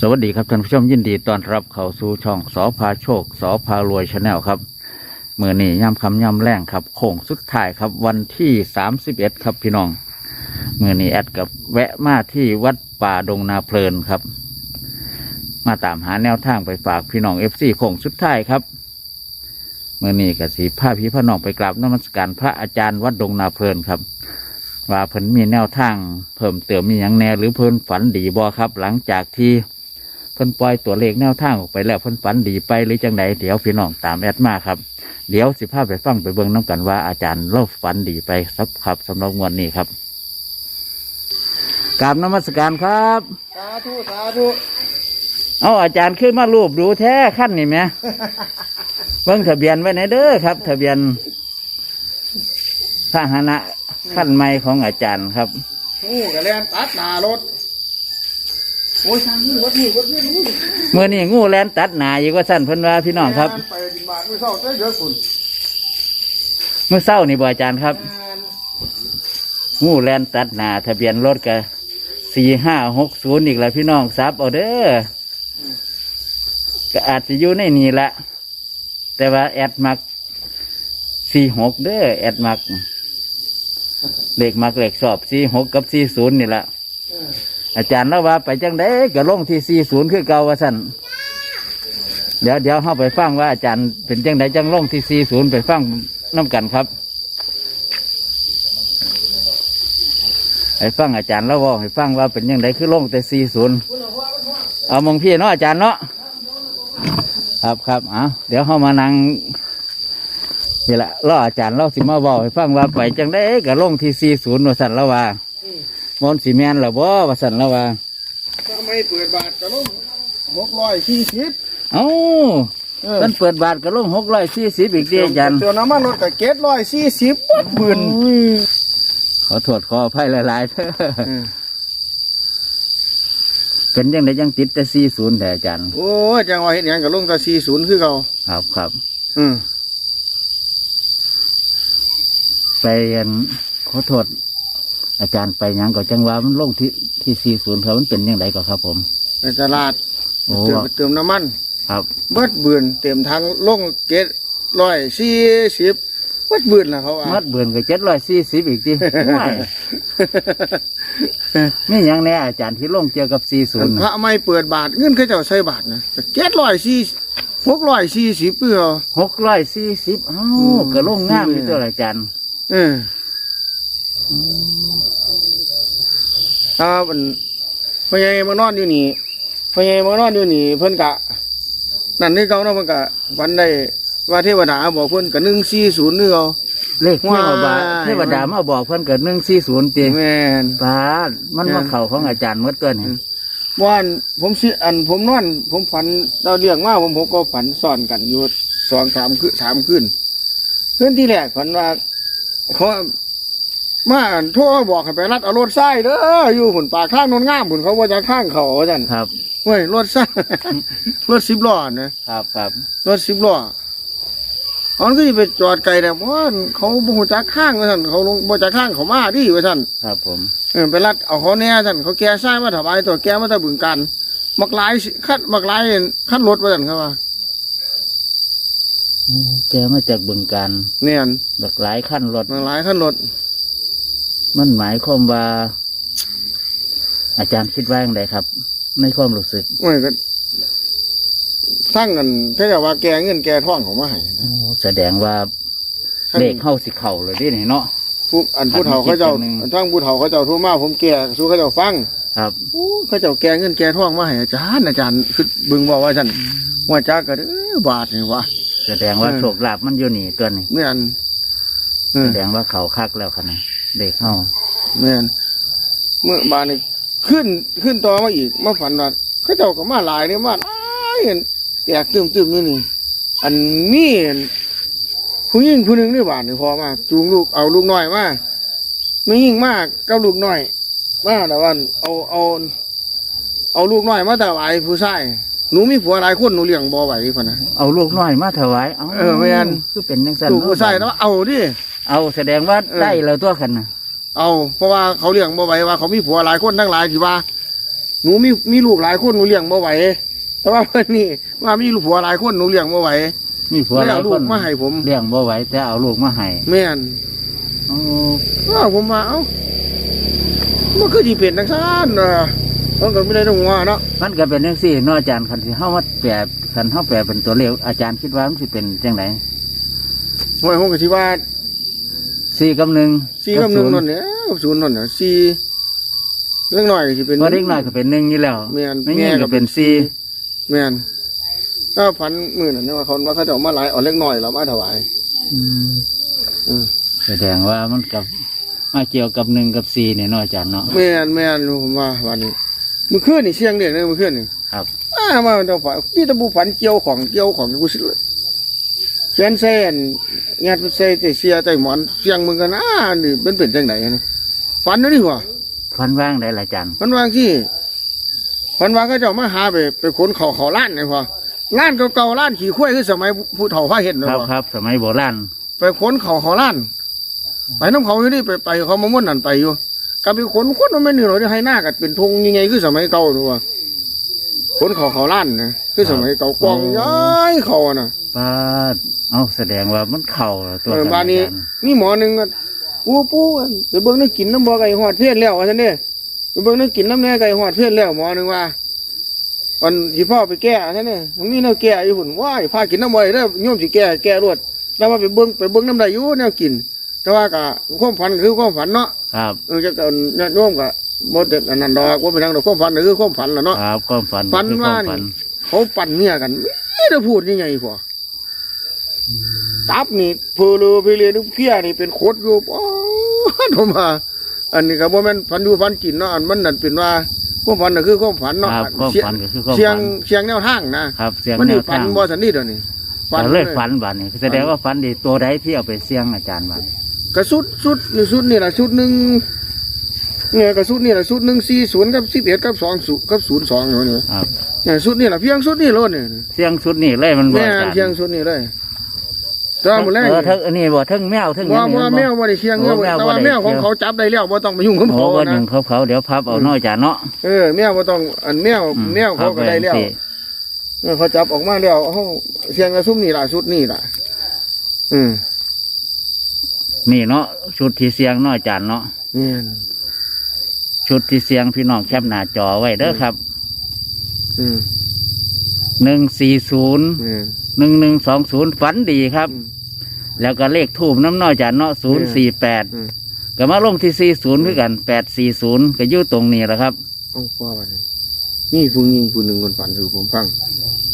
สวัสดีครับท่านผู้ชมยินดีต้อนรับเข้าสู่ช่องสอพาโชคสอพารวยชาแนลครับเมื่อนี้ย่ำคำย่ำแรงครับโค้งสุดท้ายครับวันที่สามสิบเอ็ดครับพี่น้องเมื่อนี้แอดกับแวะมาที่วัดป่าดงนาเพลินครับ มาตามหาแนวทางไปฝากพี่น้องเอฟซีโค้งสุดท้ายครับเมื่อนี้กับสีผ้าพี่พระน้องไปกราบนมัสการพระอาจารย์วัดดงนาเพลินครับว่าเพิ่นมีแนวทางเพิ่มเติมมีอย่างแน่หรือเพิ่นฝันดีบ่ครับ หลังจากที่ เพิ่นปล่อยตัวเลขแนวทางออกไปแล้วเพิ่นฝันดีไปหรือจังใดเดี๋ยวพี่น้องตามแอดมาครับเดี๋ยวสิพาไปฟังไปเบิ่งน้กันว่าอาจารย์เล่าฝันดีไปสักครับสำหรับงวดนี้ครับกราบนมัสการครับสาธุสาธุเอาอาจารย์ขึ้นมารูปดูแท้ขั้นนี่ไหมเบิ่งทะเบียนไว้ในเด้อครับ ทะเบียนพาหนะขั้นใหม่ของอาจารย์ครับงูกระเลียนตัดหน้ารถ โอ้ยทางนี้วัดนี่วัดนี่นู้นเมื่อนี้งูแลนตัดหนาอีกว่าสั้นเพิ่นว่าพี่น้องครับ ไปบินบาทไม่เท่าได้เยอะคุณเมื่อเศร้านี่บ่อาจารย์ครับ งูแลนตัดหนาทะเบียนรถก็สี่ห้าหกศูนย์อีกแล้วพี่น้องซับเอาเด้ออก็อาจจะอยู่ในนี่ละแต่ว่าแอดมักสี่หกเด้อแอดมักเลขมักเลขสอบสี่หกกับสี่ศูนย์นี่ละ อาจารย์แล้วว่าไปจังได้ก็ลงที่สี่ศูนย์คือเก่าว่าสั่นเดี๋ยวเดี๋ยวเข้าไปฟังว่าอาจารย์เป็นจังไดจังลงที่สี่ศูนย์ไปฟังน้ำกันครับให้ฟังอาจารย์แล้วว่าให้ฟังว่าเป็นยังไงคือลงแต่สี่ศูนย์เอามองพี่เนาะอาจารย์เนาะครับครับเอาเดี๋ยวเข้ามานั่งนี่แหละล่ออาจารย์เล่าสิมาบอกให้ฟังว่าไปจังได้ก็ลงที่สี่ศูนย์ว่าสันแล้วว่า มอนสีแมนหรือบ่ว่าสันแล้วว่าทำไมเปิดบาทกระลุ่มหกร้อยสี่สิบเอ้ามันเปิดบาทก็ลงหกร้อยสี่สิบอีกเดียวอาจารย์เติมน้ำมันรถกับเกตร้อยสี่สิบวัดบืนขอโทษขออภัยหลายๆเถอะเป็นยังไงยังติดแต่สี่ศูนย์แต่อาจารย์โอ้ยจังหวะเห็นอย่างกับลงกับสี่ศูนย์คือเขาครับครับ อืมไปอันขอโทษ อาจารย์ไปหยังก็จังว่ามันลงที่ที่สี่ศูนย์เขามันเป็นยังไงก็ครับ ผมไปตลาดโอ้ เติมเติมน้ำมัน ครับ เบิดบืนเต็มทางลงเกตร้อยสี่สิบวัดบืนล่ะเขาว่ามัดเบือนก็เจ็ดร้อยสี่สิบอีกที ไม่ไม่ยังแน่อาจารย์ที่ลงเกี่ยวกับสี่ศูนย์พระไม่เปิดบาทเงินเขาเจ้าใส่บาทนะเจ็ดร้อยสี่หกร้อยสี่สิบเพื่อ หกร้อยสี่สิบเอ้าก็ลงงามอยู่ตัวละอาจารย์ เออ ถ้ามันพ่อใหญ่มานอนอยู่นี่พ่อใหญ่มานอนอยู่นี่เพิ่นกะนั่นนี่เขาเนาะเพิ่นกะวันได้ว่าเทวดาบอกเพิ่นกะหนึ่งสี่ศูนย์นี่เขาเลขเทวดาว้ายเทวดามาบอกเพิ่นเกิดหนึ่งสี่ศูนย์ตีแม่นปาดมันมาเข่าของอาจารย์เมื่อเกินนี่ว่านผมสิอันผมนอน ผมฝันเราเรียงมาผมผมก็ฝันซ้อนกันอยู่สองสามคืนสามคืนคืนที่แรกฝันว่าเขา มาโทรมาบอกให้ไปรัดเอารถไส้เด้ออยู่หุ่นปากข้างนนง่ามหุ่นเขาว่าจะข้างเขาจันครับ เว้ยรถไส้ รถสิบล้อนะครับครับรถสิบล้อเขาก็จะไปจอดไกลแต่เพราะว่าเขาบ่หูจักข้างว่าท่านเขาลงบ่จักข้างเขามาดิว่าท่านครับผมเออไปรัดเอาเขาแน่ท่านเขาแก่ไส้มาถวายตัวแก่มาตะบึงกันมักหลายสิคัดมักหลายคัดรถว่าท่านเขาว่าโอ้แกมาจากบึงการเนี่ยบักหลายขั้นรถมักหลายคันรถ มันหมายความว่า อาจารย์คิดว่าอย่างไรครับ ในความรู้สึกโอ้ยก็ทั้งกันแค่ว่าแกเงินแกท่องเขามาให้นะโอ้แสดงว่าเลขเข้าสิเข่าเลยดินี่เนาะ ผู้อันผู้เฒ่าเขาเจ้าคิดอย่างหนึ่งอันทั้งผู้เฒ่าเขาเจ้าโทั่วมาผมแก่สู้เขาเจ้าฟังครับโอ้เขาเจ้าแกเงินแกท่องมาให้อาจารย์อาจารย์คือบึงบอกว่าฉันว่าจ้าก็เด้อบาทนี่วะ แสดงว่าเออ โชคลาภมันอยู่นี่ตัวนี้เมื่อนเออ แสดงว่าเขาคักแล้วขนาด เด็กเข้าเมื่อนเมื่อบานนี่ขึ้นขึ้นต่อมาอีกมาฝันว่าเขาเจ้าก็มาหลายเนี่ยมาหลายเห็นแตกตึมตึมๆนี่นี่อันนี้ผู้หญิงผู้หนึ่งนี่บาทนี่พอมาจูงลูกเอาลูกน้อยมาไม่ยิ่งมากกับลูกน้อยมาแต่วันเอาเอา เอาลูกน้อยมาแต่ไหวผู้ชายหนูมีผัวหลายคนหนูเลี้ยงบ่ไหวพะนะเอาลูกน้อยมาถวายาเออแม่นคือเป็นยังสันลูกผู้ชายแล้วเอาดิ เอาแสดงว่าเออ ได้แล้วตัวกันนะเอาเพราะว่าเขาเลี้ยงบ่ไหวว่าเขามีผัวหลายคนทั้งหลายที่ว่า หนูมีมีลูกหลายคนหนูเลี้ยงบ่ไหวแต่ว่าเพิ่นนี่ว่ามีลูกผัวหลายคนหนูเลี้ยงบ่ไหว มีผัวหแล้ลาวยลูคกนมาให้ผม เลี้ยงบ่ไหวแต่เอาลูกมาให้แม่นโอ้อ้าวผมว่าเอ้ามันก็สิเป็นจังซั่นน่ะมันก็ไม่ได้ต้องว่าเนาะมันก็เป็นจังซี่เนาะอาจารย์คันสิเฮามาแปลคันเฮาแปลเป็นตัวเลขอาจารย์คิดว่ามันสิเป็นจังไดห้วยผมก็สิว่า สี่กับหนึ่ง4กับ1นั่นแหละศูนย์นั่นน่ะ4เล็กน้อยก็สิเป็นพอเด็กน้อยก็เป็นหนึ่งอยู่แล้วแม่นไม่แม่งี้ก็ก็เป็เป็นนสี่แม่นถ้าพันมื้อนั้นเนี่ยว่าเขาว่าเขาจะเอามาหลายเอาเล็กน้อยแล้วมาถวายอืมอืมแสดงว่ามันกับมาเกี่ยวกับหนึ่งกับสี่เนี่ยเนาะอาจารย์เนาะแม่นแม่นผมว่าวันนี้มื้อคืนนี่เสียงเด็กเลยมื้อคืนนี่ครับอ้ามาเจ้าฝันพี่ตะบูฝันเกี่ยวของเกี่ยวของกูสิเลยเขียนเส้น งัดเส้นแต่เสียแต่หมอนเสียงมึงกันอ้านี่เป็นเป็นจังไหนนะฝันนี่ดีกว่าฟันว่างได้ละอาจารย์ฝันวางที่ฝันวางก็เจ้ามาหาไปไปขนเขาเขาล้านนี่พอล้านเก่าๆล้านขี่ข้วยคือสมัยผู้เฒ่าพาเห็นนะครับครับ สมัยโบราณไปขนเขาเขาล้านไปน้ำเขาอยู่นี่ไปไปเขามาม้วนนั่นไปอยู่กลับไปขนขนมันไม่เหนื่อยให้หน้ากัดเป็นธงยังไงคือสมัยเก่าดูว่าขนเขาเขาล้านนะ คือสมัยเก่ากองย้ายเขาอะนะป้าดเอาแสดงว่ามันเข่าแล้วตัวเออท่บ้านนี้อาจารย์มีหมอหนึ่งอะปูปูไปเบิ่งน้ำกินน้ำบ่อไก่หอดเพี้ยนแล้วว่าท่านเนี่ยไปเบิ่งน้ำกินน้ำแน่ไก่หอดเพี้ยนแล้วหมอหนึ่งว่าวันที่พ่อไปแก้ท่านเนี่ยมันมีแนวแก้อยู่หุ่นว้ายพากินน้ำบ่อยเด้อโยมสิแก้แก้รวดแล้วว่าไปเบิ่งไปเบิ่งน้ำได้อยู่แนวกิน แต่ว่ากะความฝันคือความฝันเนาะครับเออจะเกินญาติโยมกะบ่เด็ดอันนั้นดอกว่าเป็นทางดอกความฝันน่ะคือความฝันล่ะเนาะครับความฝันฝันคือคว่าวามนี่ฝัน เขาปั่นเนี่ยกันไม่ได้พูดยังไงพอตับนี่เพลอเพลเนเพี้ยนี่เป็นโคตรอยู่ป้อดมา อันนี้ก็บ่แม่นฝันอยู่ฝันกินเนาะอันมันนั่นเป็นว่าความฝันน่ะคือความฝันเนาะครับความเสียงฝันก็คือความเสียงฝันเสียงแนวทางนะครับเสียงมันแนนี่วฝัทานงบ่สันนี่เดี๋ยวนี้ก็เลยฝันบานนี้แสดงว่าฝันดีตัวใดที่เอาไปเสี่ยงอาจารย์บานกระสุดสุดนี่สุดนี่ล่ะสุดหนึงเนี่ยกระสุดนี่ล่ะสุดหนึง40กับ11กับ20กับ02เนาะเนี่ยครับ เนี่ยสุดนี่ล่ะเพียงสุดนี่โลดนี่เสี่ยงชุดนี้เลยมันบ่แม่อาจารย์เพียงสุดนี่เลยแตว่าหมดแรกเออทั้งอันนี้บ่ทั้งแมวทั้งว่าหยังว่านี่แมวบ่ได้เชียงโอ้แมวแมวแต่ว่าบ่ได้แมวของเชียงเขาจับได้แล้วบ่ต้องไปยุ่งกับโอ้เขาว่าหนึ่นะงเขาเขาเดี๋ยวพับเอาเน้อยอาจารย์เนาะเออแมวบ่ต้องอันแมวอืแมวเขาก็ได้แล้วพับว้สิเออเขาจับออกมาแล้วเขาเชียงกระซุ่มนี่ล่ะชุดนี่ล่ะอืมนี่เนาะชุดที่เสียงเนาะอาจารย์เนาะนี่น ชุดที่เสียงพี่น้องแคปหน้าจอไว้เด้อครับอืม หนึ่งสี่ศูนย์นี่นหนึ่งหนึ่งสองศูนย์ฝันดีครับอืมแล้วก็เลขทูบน้ำน้อยอาจารย์เนาะศูนย์สี่แปดอืมก็มาลงที่สี่ศูนย์คือกันแปดสี่ศูนย์ก็อยู่ตรงนี้แหละครับเอาพ่อบัดนี้นี่ผู้หญิงผู้หนึ่งคนฝันสู่ผมฟัง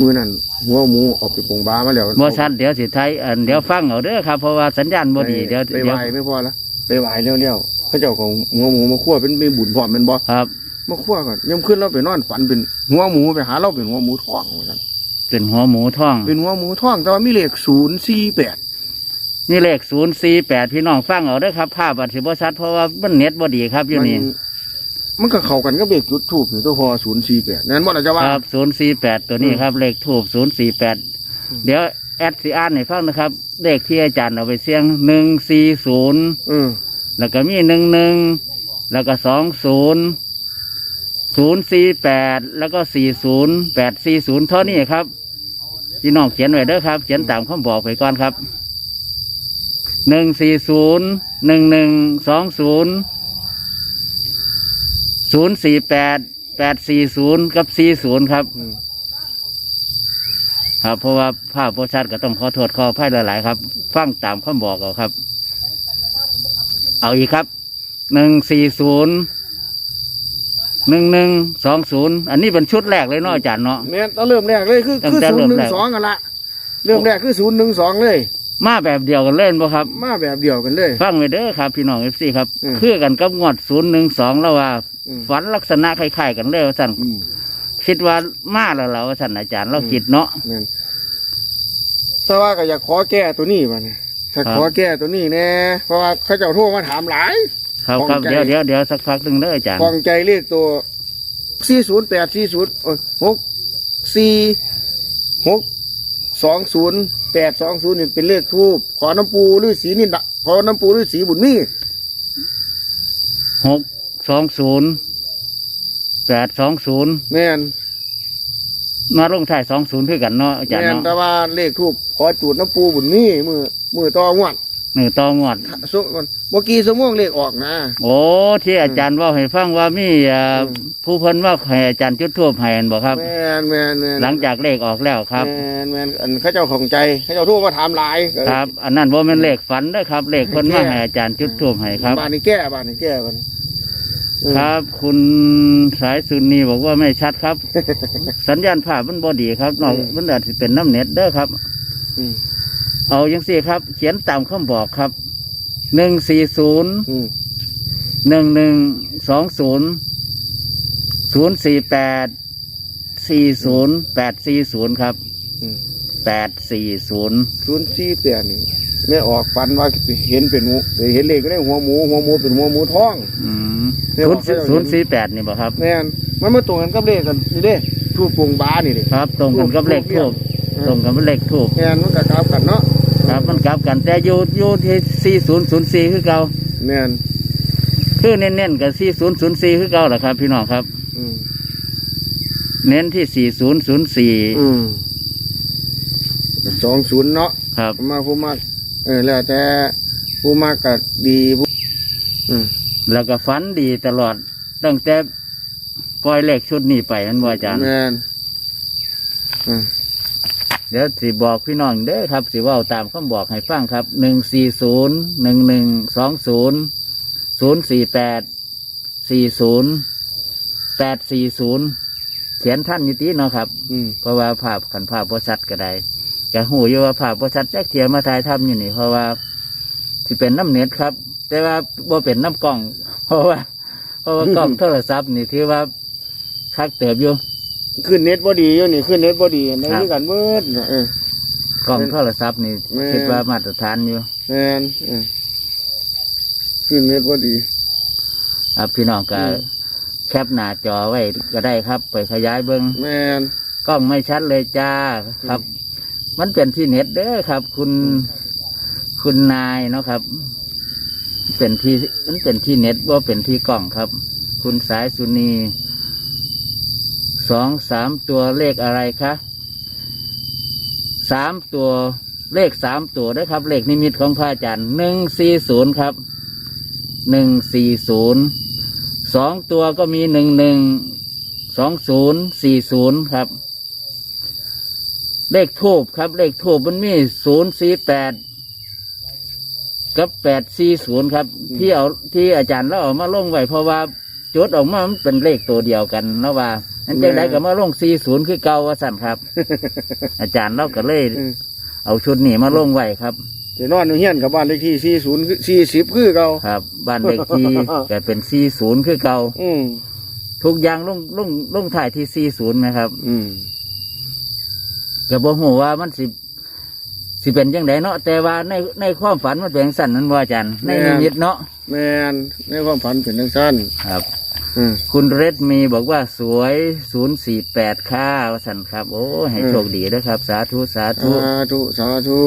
มื้อนั้นหัวหมูออกไปปงบามาแล้วบ่ชัดเดี๋ยวสิไทยอันเดี๋ยวฟังเอาเด้อครับเพราะว่าสัญญาณบ่ดีเดี๋ยวไปเดี๋ยวไหวไม่พอละไปไหวเร็วๆเขาเจ้าของหัวหมูมาคั่วเป็นมีบุญพร้อมเป็นบ่ครับ มาคั่วก่อนยามขึ้นเราไปนอนฝันเป็นหัวหมูไปหาเราเป็นหัวหมูทองว่าซั่นเป็นหัวหมูท่อง เป็นหัวหมูทอง แต่ว่ามีเลขศูนย์สี่แปดนี่เลขศูนย์สี่แปดพี่น้องฟังเอาเด้อครับภาพอาจสิบ่ชัดเพราะว่ามันเน็ตบ่ดีครับอยู่นี่มันก็เข้ากันก็เบรกจุดทูบอยู่ตัวพอศูนย์สี่แปดนั่นบ่ล่ะจะว่าครับศูนย์สี่แปดตัวนี้ครับ เลขทูบศูนย์สี่แปดเดี๋ยวแอดซีอ่านให้ฟังนะครับเลขที่อาจารย์เอาไปเสี่ยงหนึ่งสี่ศูนย์เออแล้วก็มีหนึ่งหนึ่งแล้วก็สองศูนย์ ศูนย์สี่แปดแล้วก็สี่ศูนย์แปดสี่ศูนย์เท่านี้ครับพี่น้องเขียนไว้เด้อครับ เขียนตามคำบอกไปก่อนครับหนึ่งสี่ศูนย์หนึ่งหนึ่งสองศูนย์ศูนย์สี่แปดแปดสี่ศูนย์กับสี่ศูนย์ครับอืมครับ เพราะว่าภาพโพชัดก็ต้องขอโทษขออภัยหลาย ๆ ครับ ฟังตามคำบอกเอาครับ เอาอีกครับหนึ่งสี่ศูนย์ หนึ่งหนึ่งสองศูนย์อันนี้เป็นชุดแรกเลยเนาะอาจารย์เนาะ แม่นตอนเริ่มแรกเลยคือตั้งคือแต่ศูนเริ่ย์มหนึ่แรงกสองกันละเริ่มแรกคือศูนย์หนึ่งสองเลย มาแบบเดียวกันเล่นบ่ครับ มาแบบเดียวกันเลย ฟังไว้เด้อครับ พี่น้องเอฟซีครับ อืม คือกันกับงวดศูนย์หนึ่งสองแล้วว่า อืมฝันลักษณะคล้ายๆกันเลยว่าสั่นอืมคิดว่ามาแล้วเราว่าสั่นอาจารย์เราคิดเนาะ แม่นแต่ว่าก็อยากขอแก้ตัวนี้มาเนี่ยถ้าครับ ขอแก้ตัวนี้แน่เพราะว่าเขาเจ้าโทรมาถามหลาย ครับครับของใจเดี๋ยวเดี๋ยวเดี๋ยวสักพักหนึ่งเด้ออาจารย์ฟองใจเลขตัวสี่ศูนย์แปดสี่ศูนย์หกสี่หกสองศูนย์แปดสองศูนย์นี่เป็นเลขทูบขอน้ำปูหรือสีนี่ดะขอน้ำปูหรือสีบุญมีหกสองศูนย์แแปดสองศูนย์แม่น มาลงท้ายสองศูนย์คือกันเนาะอาจารย์แม่นเนาะแต่ว่าเลขทูบขอจูดน้ำปูบุญนี่มือมือต่องวดห นึ่งต่องวดสุเมื่อกี้สมองเลขออกนะ โอ้ที่อาจารย์เว่าให้ฟังว่ามีเอ่ออมผู้เพิ่นว่าให้อาจารย์จุดทูบให้อันบอกครับ แม่นแม่นแม่นหลังจากเลขออกแล้วครับ แม่นแม่นอันเขาเจ้าของใจเขาเจ้าโทูบมาถามหลายครับ อันนั้นว่ามันเลขฝันนะครับ เลขเพิ่นมาให้อาจารย์จุดทูบให้ครับ บ้านนี้แก้บ้านนี้แก้บ้านนี้เออครับ คุณสายสุนีบอกว่าไม่ชัดครับ สัญญาณภาพมันบอดีครับนอกมันอาจจะเป็นน้ำเน็ตเด้อครับ อืม เอาอย่างสี่ครับ เขียนตามคำบอกครับหนึ่งสี่ศูนย์อืมหนึ่งหนึ่งสองศูนย์ศูนย์สี่แปดสี่ศูนย์แปดสี่ศูนย์ครับอืมแปดสี่ศูนย์ศูนย์สี่แปดนี่แม่ออกฟันว่าเห็นเป็นหมูเห็นเลขก็ได้หัวหมูหัวหมูเป็นหัวหมูท้องอืมเรียกศูนว่าย์เขาจะศูนย์สี่แปดนี่บ่ครับ แม่นมันมาตรงกันกับเลขกันนี่เด้ทูปวงบานี่เด้ ครับ ตรงกันกับเลขทูบ ตรงกันกับเลขทูบแม่นมันก็กลับกันเนาะครับมันกลับกันแต่อยู่อยู่ที่สี่ศูนย์ศูนย์สี่คือเก่าแม่นคือเน้นๆกับสี่ศูนย์ศูนย์สี่คือเก่าแหละครับ พี่น้องครับอืมเน้นที่สี่ศูนย์ศูนย์สี่อืมสองศูนย์เนาะครับมาผู้มากเออแล้วแต่ผู้มากก็ดีผู้อืมแล้วก็ฝันดีตลอดตั้งแต่ปล่อยเลขชุดนี้ไปมันว่าอาจารย์แม่นอืม เดี๋ยวสิบอกพี่น้องเด้อครับสิเว่าตามคำบอกให้ฟังครับหนึ่งสี่ศูนย์หนึ่งหนึ่งสองศูนย์ศูนย์สี่แปดสี่ศูนย์แปดสี่ศูนย์เขียนท่านอยุติเนาะครับ อืมเพราะว่าภาพขันภาพบริษัทก็ได้จะหูอยู่ว่าภาพบริษัทแจ็คเทียมมาถ่ายทำอยู่นี่เพราะว่าที่เป็นน้ำเน็ตครับ แต่ว่าบ่เป็นน้ำกล้อง เพราะว่า เพราะว่ากล้องโทรศัพท์นี่ถือว่าคักเติบอยู่ ขึ้นเน็ตบ่ดีอยู่นี่ขึ้นเน็ตบ่ดีในครับด้วยกันเบิดเออ กล้องโทรศัพท์นี่แม่ คิดว่ามาตรฐานอยู่แม่นเออขึ้นเน็ตบ่ดี ครับพี่น้องก็อืม แคปหน้าจอไว้ก็ได้ครับ ไปขยายเบิ้งแม่นกล้องไม่ชัดเลยจ้าครับ มันเป็นที่เน็ตเด้อครับ คุณคุณนายเนาะครับ เป็นที่มันเป็นที่เน็ตว่าเป็นที่กล้องครับ คุณสายสุนี สองสามตัวเลขอะไรคะสามตัวเลขสามตัวได้อครับ เลขนิมิตของพระอาจารย์หนึ่งสี่ศูนย์ครับหนึ่งสี่ศูนย์สองตัวก็มีหนึ่งหนึ่งสองศูนย์สี่ศูนย์ครับ เลขทูบครับ เลขทูบมันมีศูนย์สี่แปดกับแปดสี่ศูนย์ครับ ที่เอาที่อาจารย์เราเอามาลงไว้เพราะว่าจดออกมามันเป็นเลขตัวเดียวกันนะว่า อันจังไดก็มาลงสี่ศูนย์คือเก่าว่าสั่นครับ อาจารย์เราก็เลย อืม เอาชุดนี้มาลงไว้ครับแต่นอนอยู่เฮียนกับบ้านเลขที่40คือ40คือเก่า ครับ บ้านเลขที่ ก็เป็นสี่ศูนย์คือเก่าอืม ทุกอย่างลงลงลงถ่ายที่สี่ศูนย์นะครับอืม ก็บอกหัวว่ามันสิสิเป็นยังไงเนาะแต่ว่าในในความฝันมันเป็นสั่นนั้นว่าอาจารย์ในนิมิตเนาะแม่นในความฝันเป็นจังซั่นครับ อืม คุณเรดมีบอกว่าสวยศูนย์สี่แปดค่าว่าสันครับ โอ้ ให้อืม โชคดีนะครับ สาธุสาธุ สาธุสาธุ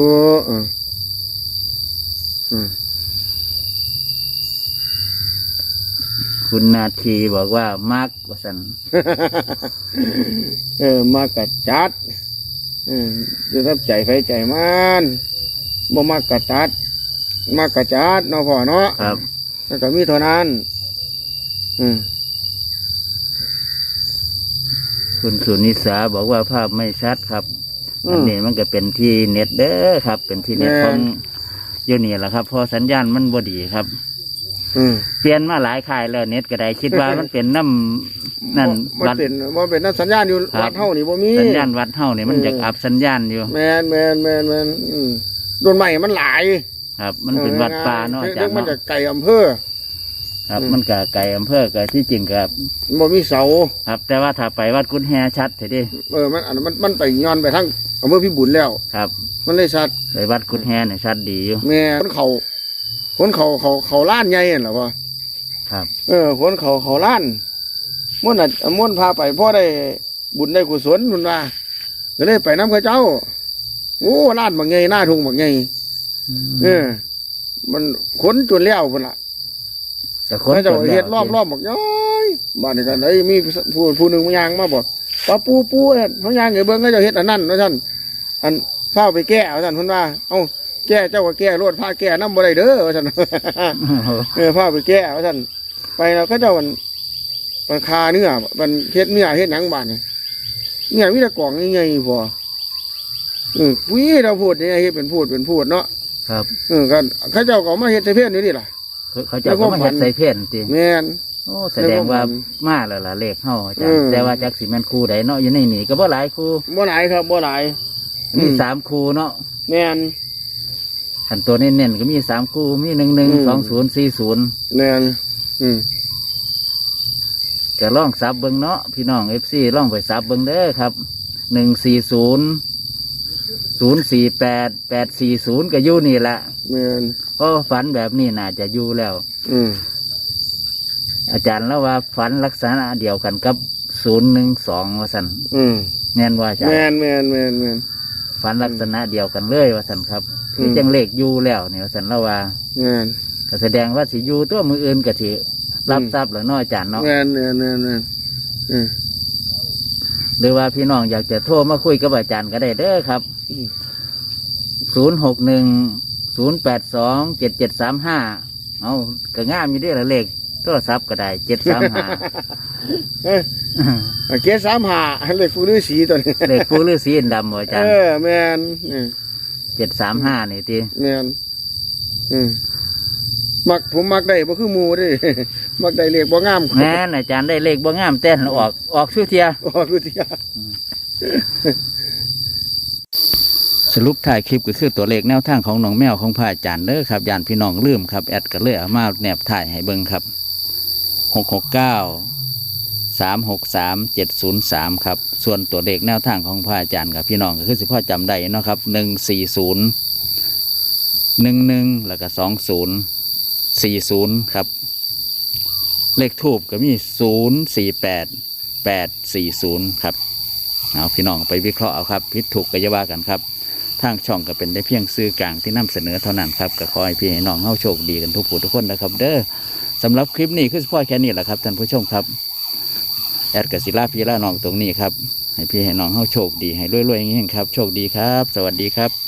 อืมอืมคุณนาทีบอกว่ามักว่าสันเออมากัดจัดเออจะทับใจไฟใจมันบ่มากกัดจัด มากกัดจัดเนาะพ่อเนาะครับ แล้วก็มีเท่านั้น อืม คุณสุนิสาบอกว่าภาพไม่ชัดครับ อืม อันนี้มันก็เป็นที่เน็ตเด้อครับ เป็นที่เน็ตแม่นของอยูนี่แหละครับเพอสัญญาณมันบ่ดีครับ อืมเปลี่ยนมาหลายค่ายแล้วเน็ตก็ได้คิดว่ามันเป็นน้ำนั่นบ่วัด เป็นบ่เป็นนั่นสัญญาณอยู่ครับ วัดเฮานี่บ่มี สัญญาณวัดเฮานี่มันเออจะอับสัญญาณอยู่แมนแมนแมนแมนอืมโดนใหม่มันหลายครับ มันเป็นวัดป่าเนาะอาจารเรื่องย์มันเนาะจะไก่อำเภอ ครับอืมมันก็ไกลอำเภอก็ที่จริงครับบ่มีเสา ครับ แต่ว่าถ้าไปวัดกุนแฮชัดเถอะดิเออมันอันนั้นมันมันไปย้อนไปทางอำเภอพิบูลแล้ว ครับ มันเลยชัดไปวัดกุนแฮเนี่ยชัดดีอยู่แม่คนเขาคนเขาเขาเขาล้านใหญ่เห็นหรอวะครับ เออคนเขาเขาล้านม่วนน่ะม่วนพาไปพ่อได้บุญได้กุศลมันว่าก็เลยไปน้ำเข้าเจ้าโอ้ล้านบางไงหน้าทุ่งบางไงเออ มันขนจนแล้วพุ่นละ แต่คนเขาเจะจนแล้วเฮ็ดรอบรอบบอกย้อยบ้านนี้กันไอ้ยมีผู้ผู้หนึ่งมายางมาบอกว่าปูปูเนี่ยเขายางไงเบิ้งก็เจะเฮ็ดอันนั้นว่าท่านอันผ้าไปแก้ว่าท่านเพิ่นว่า เอ้าแก้เจ้าก็แก้รวดผ้าแก้น้ำบ่ได้เด้อว่าท่านเออผ้าไปแก้ว่าท่านไปแล้วก็เจ้ามันมันคาเนื้อมันเฮ็ดเนื้อเฮ็ดหนังบ้านเนี่ยเนี่ยมีแต่กล่องง่ายๆพอเออปุ้ยเราพูดเนี่ยเฮ็ดเป็นพูดเป็นพูดเนาะครับเออก็เขาเจ้าก็เอามาเฮ็ดใส่เพี้ยนนี่ดิล่ะ เขาจะเอามาเฮ็ดใส่เพ่นติแม่น โอ้แสดงว่ามาแล้วล่ะเลขเฮาอาจารอืย์มแต่ว่าจักสิแม่นครูใดเนาะอยู่ในนี่ก็บ่หลายครูบ่หลายครับบ่หลายมีอืมสามครูเนาะแม่นขันตัวเน้นๆก็มีสามครูมีหนึ่งหนึ่งอืมสองศูนย์สี่ศูนย์แม่นอืมก็ล่องซับเบิงเนาะพี่น้องเอฟซีล่องไปซับเบิงเด้อครับหนึ่งสี่ศูนย์ ศูนย์สี่แปดแปดสี่ศูนย์ก็อยู่นี่แหละแม่นเพราะฝันแบบนี้น่าจะอยู่แล้ว อืมอาจารย์แล้วว่าฝันลักษณะเดียวกันกับศูนย์หนึ่งสองว่าสันอืมแน่นว่าอาจารแม่ย์นแม่นแม่นแม่นฝันลักษณะเดียวกันเลยว่าสันครับอืมคือจังเลขอยู่แล้วเนี่ยว่าสันแล้วว่าแม่นก็แสดงว่าสิอยู่ตัวมืออื่นก็สิรับอืมทรัพย์แล้วเนาะอาจารย์เนาะ แม่นแม่นแม่นแม่นอืมหรือว่าพี่น้องอยากจะโทรมาคุยกับอาจารย์ก็ได้เด้อครับอืม ศูนย์หกหนึ่งศูนย์แปดสองเจ็ดเจ็ดสามห้าเอาก็ง่ามอยู่เด้วยละเลขโทรศัพท์ก็ได้เจ็ดสามห้าเอ้ยเกศสามหาเลขฟูฤาษีตัวนี้เลขปูฤาษีดำบ่อาจารเอย์อแม่นอืมเจ็ดสามห้านี่ทีแม่นอืมมักผมมักได้บ่คือหมู่เด้มักได้เลขบ่งามแม่นอาจารย์ได้เลขบ่งามเต้นออกออกชื่อเทียอ๋อคือที่ สรุปถ่ายคลิปก็คือตัวเลขแนวทางของน้องแมวของพระอาจารย์เด้อครับยานพี่น้องลืมครับแอดก็เลยเอามาแนบถ่ายให้เบิ่งครับหกหกเก้าสามหกสามเจ็ดศูนย์สามครับ ส่วนตัวเลขแนวทางของพระอาจารย์กับพี่น้องก็คือสิพ่อจำได้เนาะครับหนึ่งสี่ศูนย์หนึ่งหนึ่งแล้วก็สองศูนย์สี่ศูนย์ครับ เลขทูบก็มีศูนย์สี่แปดแปดสี่ศูนย์ครับเอาพี่น้องไปวิเคราะห์เอาครับ พิดถูกก็จะว่ากันครับ ทางช่องก็เป็นได้เพียงซื้อกลางที่นำเสนอเท่านั้นครับก็ขอให้พี่ให้น้องเฮาโชคดีกันทุกผู้ทุกคนนะครับ เด้อสำหรับคลิปนี้คือพ่อแค่นี้แหละครับท่านผู้ชมครับแอดกศิลาพี่ละน้องตรงนี้ครับให้พี่ให้น้องเฮาโชคดีให้รวยๆอย่างนี้ครับ โชคดีครับ สวัสดีครับ